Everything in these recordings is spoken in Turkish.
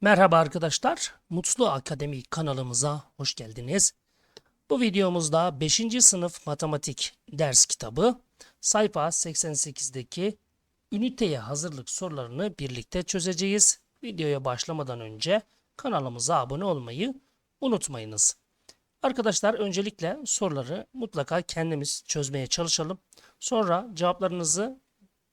Merhaba arkadaşlar, Mutlu Akademi kanalımıza hoş geldiniz. Bu videomuzda 5. sınıf matematik ders kitabı sayfa 88'deki üniteye hazırlık sorularını birlikte çözeceğiz. Videoya başlamadan önce kanalımıza abone olmayı unutmayınız. Arkadaşlar öncelikle soruları mutlaka kendimiz çözmeye çalışalım. Sonra cevaplarınızı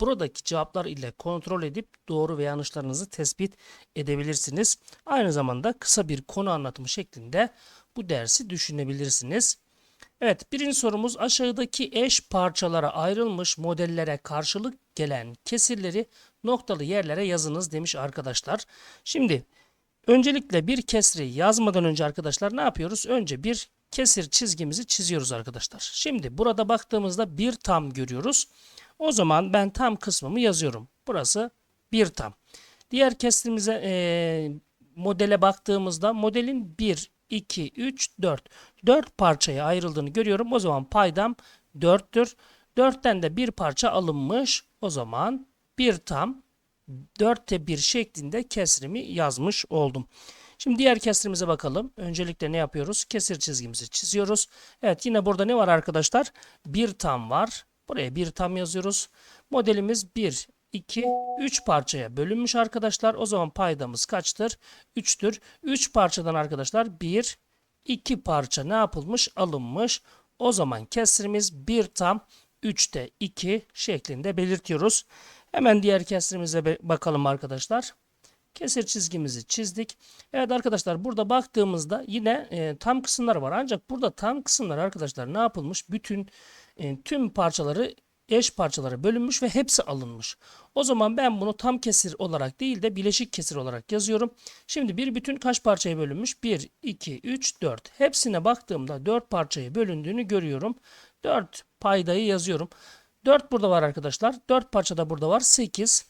buradaki cevaplar ile kontrol edip doğru ve yanlışlarınızı tespit edebilirsiniz. Aynı zamanda kısa bir konu anlatımı şeklinde bu dersi düşünebilirsiniz. Evet birinci sorumuz aşağıdaki eş parçalara ayrılmış modellere karşılık gelen kesirleri noktalı yerlere yazınız demiş arkadaşlar. Şimdi öncelikle bir kesri yazmadan önce arkadaşlar ne yapıyoruz? Önce bir kesir çizgimizi çiziyoruz arkadaşlar. Şimdi burada baktığımızda bir tam görüyoruz. O zaman ben tam kısmımı yazıyorum. Burası bir tam. Diğer kesrimize e, modele baktığımızda modelin 1, 2, 3, 4. 4 parçaya ayrıldığını görüyorum. O zaman paydam 4'tür. 4'ten de bir parça alınmış. O zaman bir tam 4'te 1 şeklinde kesrimi yazmış oldum. Şimdi diğer kesrimize bakalım. Öncelikle ne yapıyoruz? Kesir çizgimizi çiziyoruz. Evet yine burada ne var arkadaşlar? Bir tam var. Buraya bir tam yazıyoruz. Modelimiz 1, 2, 3 parçaya bölünmüş arkadaşlar. O zaman paydamız kaçtır? 3'tür. 3 parçadan arkadaşlar 1, 2 parça ne yapılmış? Alınmış. O zaman kesrimiz 1 tam 3'te 2 şeklinde belirtiyoruz. Hemen diğer kesrimize bakalım arkadaşlar. Kesir çizgimizi çizdik. Evet arkadaşlar burada baktığımızda yine e, tam kısımlar var. Ancak burada tam kısımlar arkadaşlar ne yapılmış? Bütün e, tüm parçaları eş parçalara bölünmüş ve hepsi alınmış. O zaman ben bunu tam kesir olarak değil de bileşik kesir olarak yazıyorum. Şimdi bir bütün kaç parçaya bölünmüş? 1, 2, 3, 4. Hepsine baktığımda 4 parçaya bölündüğünü görüyorum. 4 paydayı yazıyorum. 4 burada var arkadaşlar. 4 parça da burada var. 8,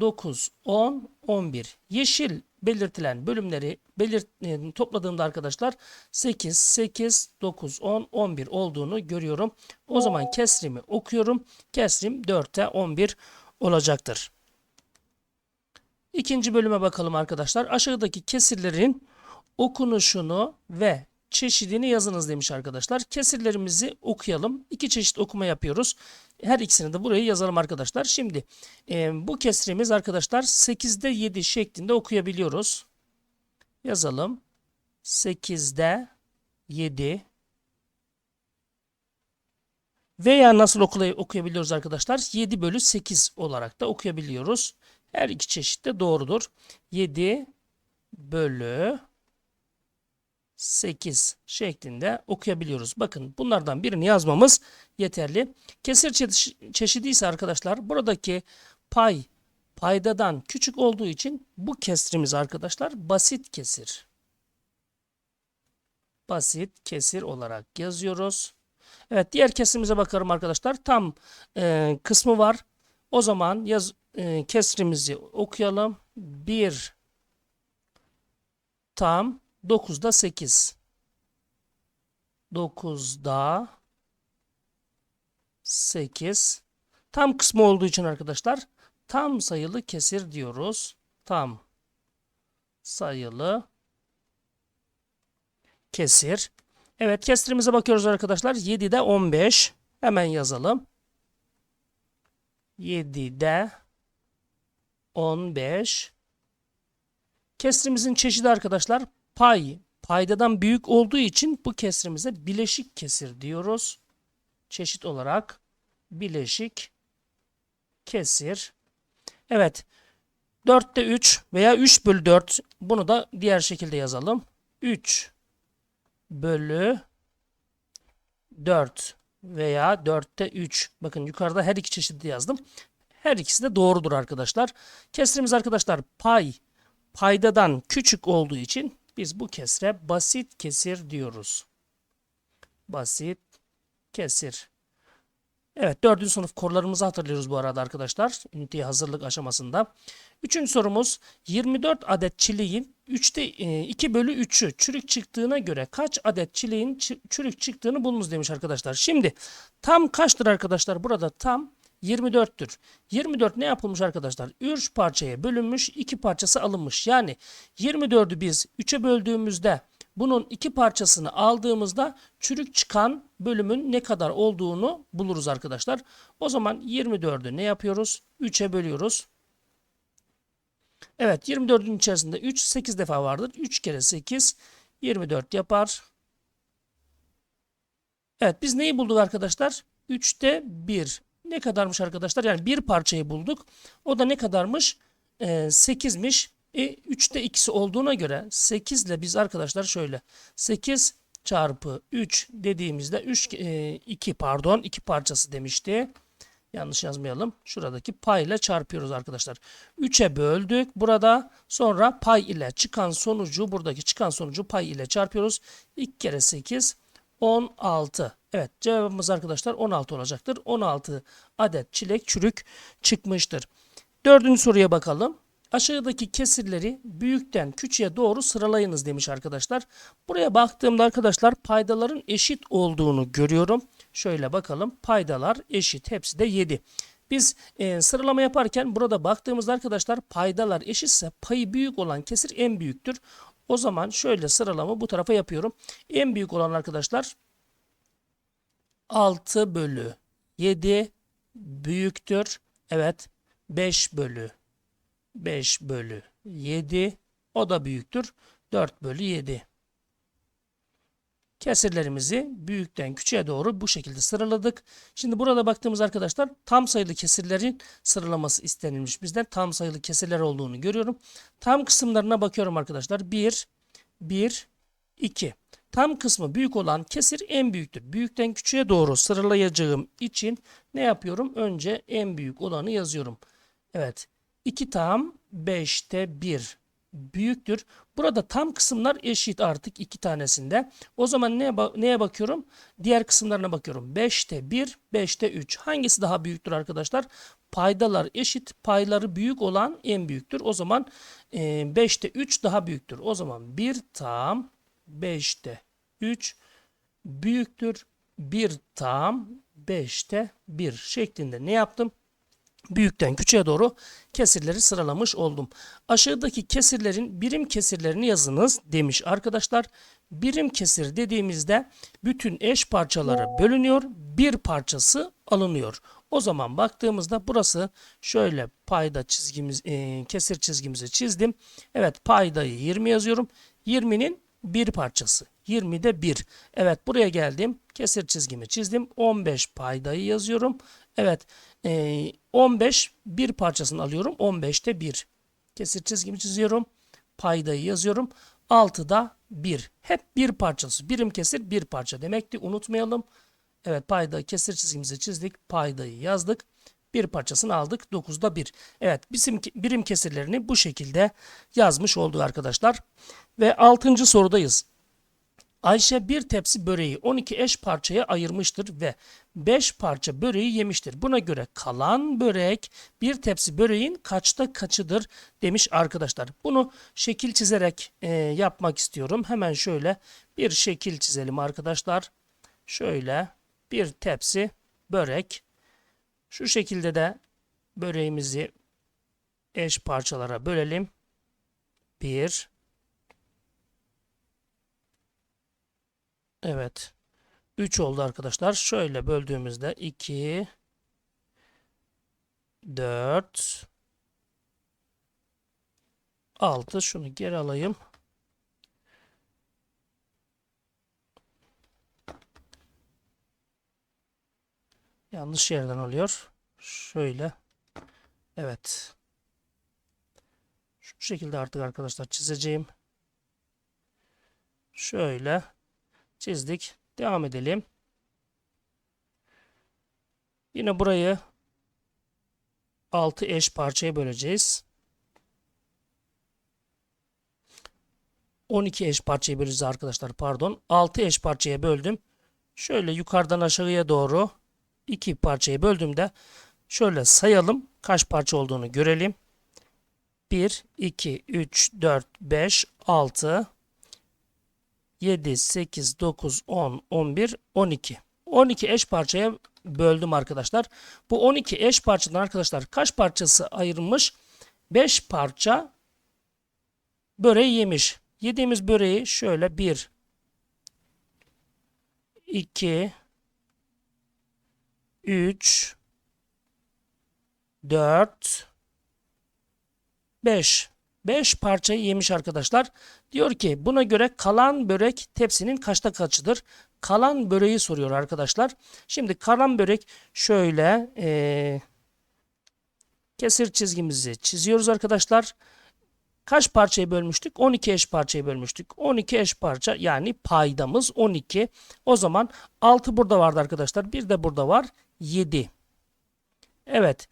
9, 10, 11. Yeşil belirtilen bölümleri belirt, e, topladığımda arkadaşlar 8, 8, 9, 10, 11 olduğunu görüyorum. O zaman kesrimi okuyorum. Kesrim 4'te 11 olacaktır. İkinci bölüme bakalım arkadaşlar. Aşağıdaki kesirlerin okunuşunu ve çeşidini yazınız demiş arkadaşlar. Kesirlerimizi okuyalım. İki çeşit okuma yapıyoruz. Her ikisini de buraya yazalım arkadaşlar. Şimdi e, bu kesrimiz arkadaşlar 8'de 7 şeklinde okuyabiliyoruz. Yazalım. 8'de 7 veya nasıl okuyabiliyoruz arkadaşlar? 7 bölü 8 olarak da okuyabiliyoruz. Her iki çeşit de doğrudur. 7 bölü 8 şeklinde okuyabiliyoruz. Bakın bunlardan birini yazmamız yeterli. Kesir çeşidi ise arkadaşlar buradaki pay paydadan küçük olduğu için bu kesrimiz arkadaşlar basit kesir. Basit kesir olarak yazıyoruz. Evet diğer kesrimize bakalım arkadaşlar. Tam e, kısmı var. O zaman yaz e, kesrimizi okuyalım. 1 tam 9'da 8. 9'da 8. Tam kısmı olduğu için arkadaşlar tam sayılı kesir diyoruz. Tam sayılı kesir. Evet kesirimize bakıyoruz arkadaşlar. 7'de 15. Hemen yazalım. 7'de 15. Kesrimizin çeşidi arkadaşlar pay paydadan büyük olduğu için bu kesrimize bileşik kesir diyoruz. Çeşit olarak bileşik kesir. Evet. 4'te 3 veya 3 bölü 4 bunu da diğer şekilde yazalım. 3 bölü 4 veya 4'te 3. Bakın yukarıda her iki çeşidi yazdım. Her ikisi de doğrudur arkadaşlar. Kesrimiz arkadaşlar pay paydadan küçük olduğu için biz bu kesre basit kesir diyoruz. Basit kesir. Evet dördüncü sınıf korularımızı hatırlıyoruz bu arada arkadaşlar. Üniteye hazırlık aşamasında. Üçüncü sorumuz 24 adet çileğin 3'te 2 e, bölü 3'ü çürük çıktığına göre kaç adet çileğin çürük çıktığını bulunuz demiş arkadaşlar. Şimdi tam kaçtır arkadaşlar? Burada tam 24'tür. 24 ne yapılmış arkadaşlar? 3 parçaya bölünmüş, 2 parçası alınmış. Yani 24'ü biz 3'e böldüğümüzde bunun iki parçasını aldığımızda çürük çıkan bölümün ne kadar olduğunu buluruz arkadaşlar. O zaman 24'ü ne yapıyoruz? 3'e bölüyoruz. Evet 24'ün içerisinde 3 8 defa vardır. 3 kere 8 24 yapar. Evet biz neyi bulduk arkadaşlar? 3'te 1. Ne kadarmış arkadaşlar? Yani bir parçayı bulduk. O da ne kadarmış? Ee, 8'miş. E, 3'te 2'si olduğuna göre 8 ile biz arkadaşlar şöyle 8 çarpı 3 dediğimizde 3 e, 2 pardon 2 parçası demişti. Yanlış yazmayalım. Şuradaki pay ile çarpıyoruz arkadaşlar. 3'e böldük burada. Sonra pay ile çıkan sonucu buradaki çıkan sonucu pay ile çarpıyoruz. 2 kere 8 16. Evet cevabımız arkadaşlar 16 olacaktır. 16 adet çilek çürük çıkmıştır. Dördüncü soruya bakalım. Aşağıdaki kesirleri büyükten küçüğe doğru sıralayınız demiş arkadaşlar. Buraya baktığımda arkadaşlar paydaların eşit olduğunu görüyorum. Şöyle bakalım paydalar eşit hepsi de 7. Biz e, sıralama yaparken burada baktığımızda arkadaşlar paydalar eşitse payı büyük olan kesir en büyüktür. O zaman şöyle sıralama bu tarafa yapıyorum. En büyük olan arkadaşlar 6 bölü 7 büyüktür. Evet 5 bölü 5 bölü 7 o da büyüktür. 4 bölü 7. Kesirlerimizi büyükten küçüğe doğru bu şekilde sıraladık. Şimdi burada baktığımız arkadaşlar tam sayılı kesirlerin sıralaması istenilmiş. Bizden tam sayılı kesirler olduğunu görüyorum. Tam kısımlarına bakıyorum arkadaşlar. 1, 1, 2. Tam kısmı büyük olan kesir en büyüktür. Büyükten küçüğe doğru sıralayacağım için ne yapıyorum? Önce en büyük olanı yazıyorum. Evet. 2 tam 5'te 1 büyüktür. Burada tam kısımlar eşit artık iki tanesinde. O zaman neye, neye bakıyorum? Diğer kısımlarına bakıyorum. 5'te 1, 5'te 3. Hangisi daha büyüktür arkadaşlar? Paydalar eşit. Payları büyük olan en büyüktür. O zaman e, 5'te 3 daha büyüktür. O zaman 1 tam 5'te 3 büyüktür. 1 tam 5'te 1 şeklinde ne yaptım? büyükten küçüğe doğru kesirleri sıralamış oldum. Aşağıdaki kesirlerin birim kesirlerini yazınız demiş arkadaşlar. Birim kesir dediğimizde bütün eş parçalara bölünüyor, bir parçası alınıyor. O zaman baktığımızda burası şöyle payda çizgimiz, e, kesir çizgimizi çizdim. Evet paydayı 20 yazıyorum. 20'nin bir parçası. 20'de 1. Evet buraya geldim. Kesir çizgimi çizdim. 15 paydayı yazıyorum. Evet e, 15 bir parçasını alıyorum. 15'te 1. Kesir çizgimi çiziyorum. Paydayı yazıyorum. 6'da 1. Hep bir parçası. Birim kesir bir parça demekti. Unutmayalım. Evet payda kesir çizgimizi çizdik. Paydayı yazdık. Bir parçasını aldık. 9'da 1. Evet bizim birim kesirlerini bu şekilde yazmış olduk arkadaşlar. Ve 6. sorudayız. Ayşe bir tepsi böreği 12 eş parçaya ayırmıştır ve 5 parça böreği yemiştir. Buna göre kalan börek bir tepsi böreğin kaçta kaçıdır demiş arkadaşlar. Bunu şekil çizerek e, yapmak istiyorum. Hemen şöyle bir şekil çizelim arkadaşlar. Şöyle bir tepsi börek. Şu şekilde de böreğimizi eş parçalara bölelim. 1 Evet. 3 oldu arkadaşlar. Şöyle böldüğümüzde 2 4 6 şunu geri alayım. Yanlış yerden oluyor. Şöyle. Evet. Şu şekilde artık arkadaşlar çizeceğim. Şöyle çizdik. Devam edelim. Yine burayı 6 eş parçaya böleceğiz. 12 eş parçaya böleceğiz arkadaşlar pardon. 6 eş parçaya böldüm. Şöyle yukarıdan aşağıya doğru 2 parçaya böldüğümde şöyle sayalım. Kaç parça olduğunu görelim. 1, 2, 3, 4, 5, 6, 7, 8, 9, 10, 11, 12. 12 eş parçaya böldüm arkadaşlar. Bu 12 eş parçadan arkadaşlar kaç parçası ayrılmış? 5 parça böreği yemiş. Yediğimiz böreği şöyle 1 2 3 4 5 5 parçayı yemiş arkadaşlar. Diyor ki buna göre kalan börek tepsinin kaçta kaçıdır? Kalan böreği soruyor arkadaşlar. Şimdi kalan börek şöyle eee, kesir çizgimizi çiziyoruz arkadaşlar. Kaç parçayı bölmüştük? 12 eş parçayı bölmüştük. 12 eş parça yani paydamız 12. O zaman 6 burada vardı arkadaşlar. Bir de burada var 7. Evet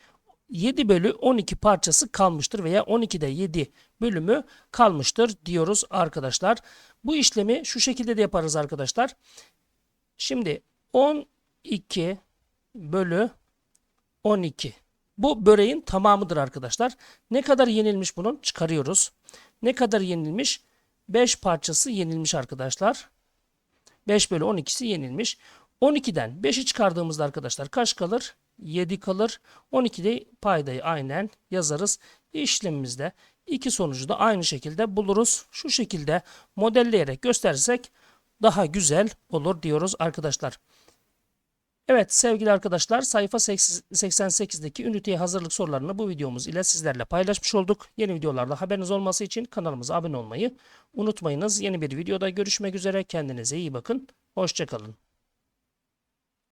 7 bölü 12 parçası kalmıştır veya 12'de 7 bölümü kalmıştır diyoruz arkadaşlar. Bu işlemi şu şekilde de yaparız arkadaşlar. Şimdi 12 bölü 12. Bu böreğin tamamıdır arkadaşlar. Ne kadar yenilmiş bunun? Çıkarıyoruz. Ne kadar yenilmiş? 5 parçası yenilmiş arkadaşlar. 5 bölü 12'si yenilmiş. 12'den 5'i çıkardığımızda arkadaşlar kaç kalır? 7 kalır. 12'de paydayı aynen yazarız. İşlemimizde iki sonucu da aynı şekilde buluruz. Şu şekilde modelleyerek gösterirsek daha güzel olur diyoruz arkadaşlar. Evet sevgili arkadaşlar sayfa 88'deki üniteye hazırlık sorularını bu videomuz ile sizlerle paylaşmış olduk. Yeni videolarda haberiniz olması için kanalımıza abone olmayı unutmayınız. Yeni bir videoda görüşmek üzere. Kendinize iyi bakın. Hoşçakalın.